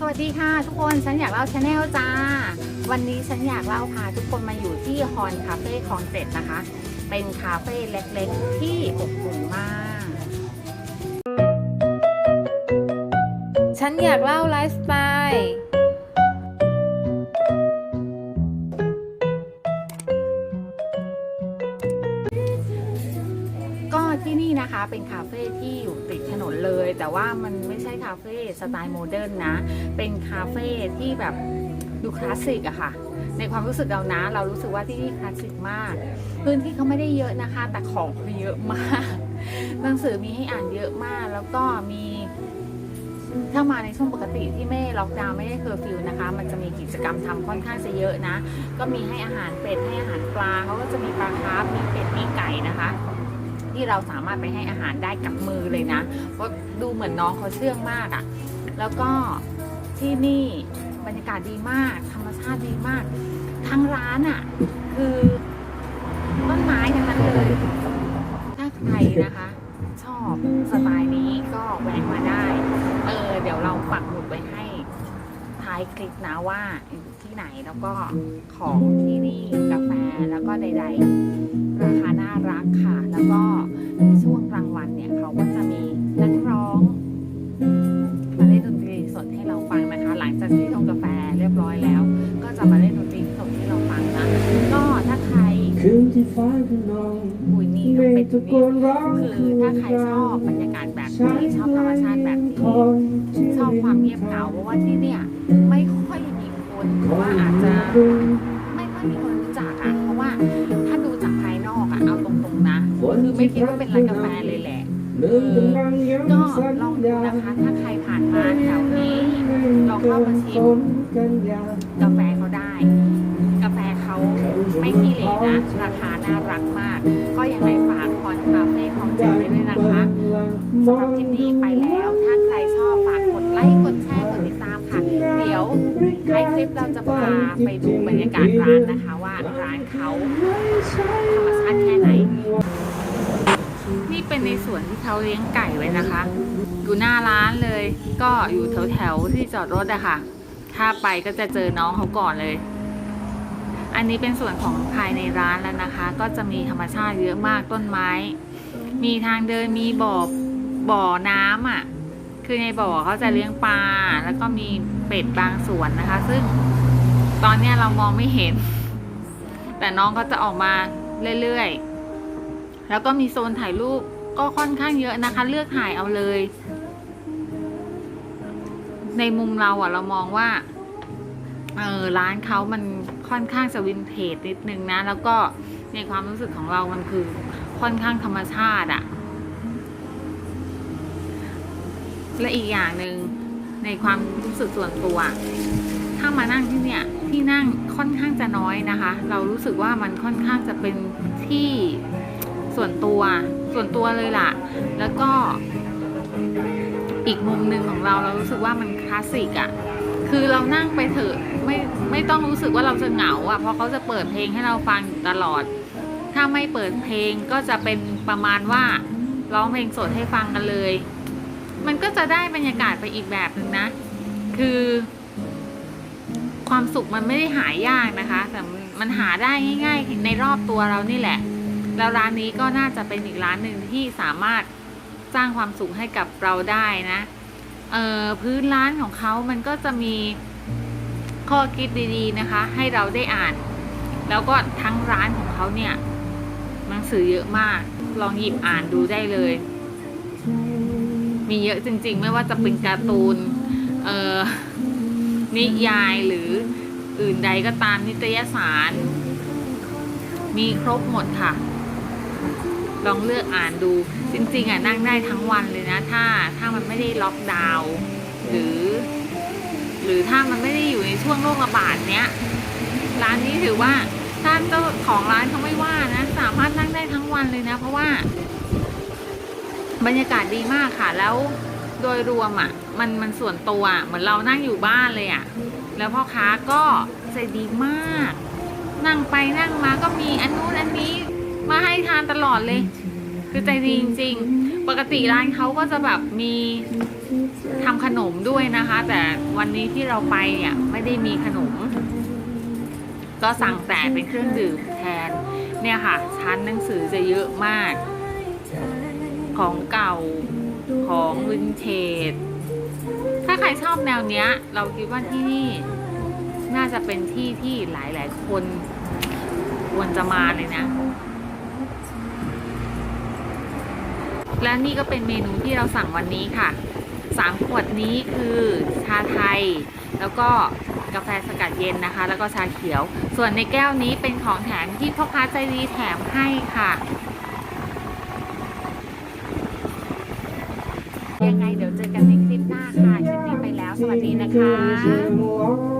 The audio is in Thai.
สวัสดีค่ะทุกคนฉันอยากเล่าชาแนลจ้า วันนี้ฉันอยากเล่าพาทุกคนมาอยู่ที่ฮอนคาเฟ่คลองเจ็ดนะคะ เป็นคาเฟ่เล็กๆ ที่อบอุ่นมาก ฉันอยากเล่าไลฟ์สไตล์ ที่นี่นะคะเป็นคาเฟ่ที่อยู่ติดถนนเลย แต่ว่ามันไม่ใช่คาเฟ่สไตล์โมเดิร์นนะ เป็นคาเฟ่ที่แบบดูคลาสสิกอะค่ะ ในความรู้สึกเรานะ เรารู้สึกว่าที่นี่คลาสสิกมาก พื้นที่เขาไม่ได้เยอะนะคะ แต่ของเขาเยอะมาก หนังสือมีให้อ่านเยอะมาก แล้วก็มีถ้ามาในช่วงปกติที่ไม่ล็อกดาวน์ไม่ได้เคอร์ฟิวนะคะ มันจะมีกิจกรรมทำค่อนข้างจะเยอะนะ ก็มีให้อาหารเป็ดให้อาหารปลาเขาก็จะมีปลาคาร์ฟมีเป็ดมีไก่นะคะ ที่เราสามารถไปให้อาหารได้กับมือเลยนะ เพราะดูเหมือนน้องเขาเชื่องมากอะ่ะ แล้วก็ที่นี่บรรยากาศดีมาก ธรรมชาติดีมาก ทั้งร้านอะ่ะ คือต้นไม้ทั้งนั้นเลย ถ้าใครนะคะ ชอบสไตล์นี้ก็แวะมาได้ เออเดี๋ยวเราปักหมุดไว้ให้ ท้ายคลิปนะว่าอยู่ที่ไหนแล้วก็ของที่นี่กาแฟแล้วก็ใด ๆ ราคาน่ารักค่ะ แล้วก็ในช่วงกลางวันเนี่ยเขาก็จะมีนักร้องมาเล่นดนตรีสดให้เราฟังนะคะ หลังจากที่ชงกาแฟเรียบร้อยแล้ว ก็จะมาเล่นดนตรีสดให้เราฟังนะก็ถ้าใครคืนที่ฟ้าขนองคุยนี่เมก็เป็นฆตะโกนร้องคือถ้าใครชอบบรรย ชอบธรรมชาติแบบนี้ชอบความเงียบเหงาเพราะว่าที่เนี่ยไม่ค่อยมีคนเพราะว่าอาจจะไม่ค่อยมีคนรู้จักอะเพราะว่าถ้าดูจากภายนอกอะเอาตรงๆนะคือไม่คิดว่าเป็นร้านกาแฟเลยแหละเดินกำลังย้ำก็สัญลองดูนะคะถ้าใครผ่านมาแถวนี้ลองเข้ามาชิมกาแฟ ไม่ขี้เหร่นะ ราคาน่ารักมาก ก็ยังไงฝากคอนคาเฟ่ของเจไว้ด้วยนะคะสำหรับคลิปนี้ไปแล้ว ถ้าใครชอบฝากกดไลค์ กดแชร์ กดติดตามค่ะ เดี๋ยวท้ายคลิปเราจะพาไปดูบรรยากาศร้านนะคะว่าร้านเขาธรรมชาติแค่ไหน นี่เป็นในสวนที่เขาเลี้ยงไก่ไว้นะคะ อยู่หน้าร้านเลย ก็อยู่แถวแถวๆที่จอดรถอะค่ะ ถ้าไปก็จะเจอน้องเขาก่อนเลย อันนี้เป็นส่วนของภายในร้านแล้วนะคะ ก็จะมีธรรมชาติเยอะมากต้นไม้ มีทางเดินมีบ่อบ่อน้ำอะ คือในบ่อเขาจะเลี้ยงปลาแล้วก็มีเป็ดบางส่วนนะคะ ซึ่งตอนนี้เรามองไม่เห็น แต่น้องก็จะออกมาเรื่อยๆ แล้วก็มีโซนถ่ายรูปก็ค่อนข้างเยอะนะคะ เลือกถ่ายเอาเลย ในมุมเราอะเรามองว่า เออร้านเขามันค่อนข้างจะวินเทจนิดนึงนะ แล้วก็ในความรู้สึกของเรามันคือค่อนข้างธรรมชาติอะและอีกอย่างหนึ่งในความรู้สึกส่วนตัว ถ้ามานั่งที่เนี่ยที่นั่งค่อนข้างจะน้อยนะคะ เรารู้สึกว่ามันค่อนข้างจะเป็นที่ส่วนตัวส่วนตัวเลยล่ะ แล้วก็อีกมุมหนึ่งของเราเรารู้สึกว่ามันคลาสสิกอะ่ะ คือเรานั่งไปเถอะไม่ไม่ต้องรู้สึกว่าเราจะเหงาอะ่ะเพราะเขาจะเปิดเพลงให้เราฟังอยู่ตลอด ถ้าไม่เปิดเพลงก็จะเป็นประมาณว่าร้องเพลงสดให้ฟังกันเลย มันก็จะได้บรรยากาศไปอีกแบบหนึ่งนะ คือ ความสุขมันไม่ได้หายากนะคะ แต่มันหาได้ง่าย ๆ ในรอบตัวเรานี่แหละ แล้วร้านนี้ก็น่าจะเป็นอีกร้านหนึ่งที่สามารถสร้างความสุขให้กับเราได้นะ พื้นร้านของเขามันก็จะมีข้อคิดดีๆนะคะ ให้เราได้อ่าน แล้วก็ทั้งร้านของเขาเนี่ยหนังสือเยอะมาก ลองหยิบอ่านดูได้เลย มีเยอะจริง ๆ ไม่ว่าจะเป็นการ์ตูนเอ่อนิยายหรืออื่นใดก็ตามนิตยสาร มีครบหมดค่ะ ลองเลือกอ่านดู จริงๆอะนั่งได้ทั้งวันเลยนะ ถ้าถ้ามันไม่ได้ล็อกดาวน์หรือ หรือถ้ามันไม่ได้อยู่ในช่วงโรคระบาดเนี้ยร้านนี้ถือว่าถ้านเจ้าของร้านเขาไม่ว่านะ สามารถนั่งได้ทั้งวันเลยนะ เพราะว่า บรรยากาศดีมากค่ะ แล้วโดยรวมอะ มันมันส่วนตัวเหมือนเรานั่งอยู่บ้านเลยอะ แล้วพ่อค้าก็ใจดีมาก นั่งไปนั่งมาก็มีอันนู้นอันนี้ มาให้ทานตลอดเลย คือใจดีจริง ๆ ปกติร้านเขาก็จะแบบมีทำขนมด้วยนะคะ แต่วันนี้ที่เราไปเนี่ยไม่ได้มีขนม ก็สั่งแต่เป็นเครื่องดื่มแทน เนี่ยค่ะชั้นหนังสือจะเยอะมาก ของเก่าของวินเทจถ้าใครชอบแนวเนี้ย เราคิดว่าที่นี่น่าจะเป็นที่ที่หลาย ๆ คนควรจะมาเลยนะ และนี่ก็เป็นเมนูที่เราสั่งวันนี้ค่ะสามขวดนี้คือชาไทย แล้วก็กาแฟสกัดเย็นนะคะ แล้วก็ชาเขียว ส่วนในแก้วนี้เป็นของแถมที่พ่อค้าใจดีแถมให้ค่ะ ยังไงเดี๋ยวเจอกันในคลิปหน้าค่ะ คลิปนี้ไปแล้ว สวัสดีนะคะ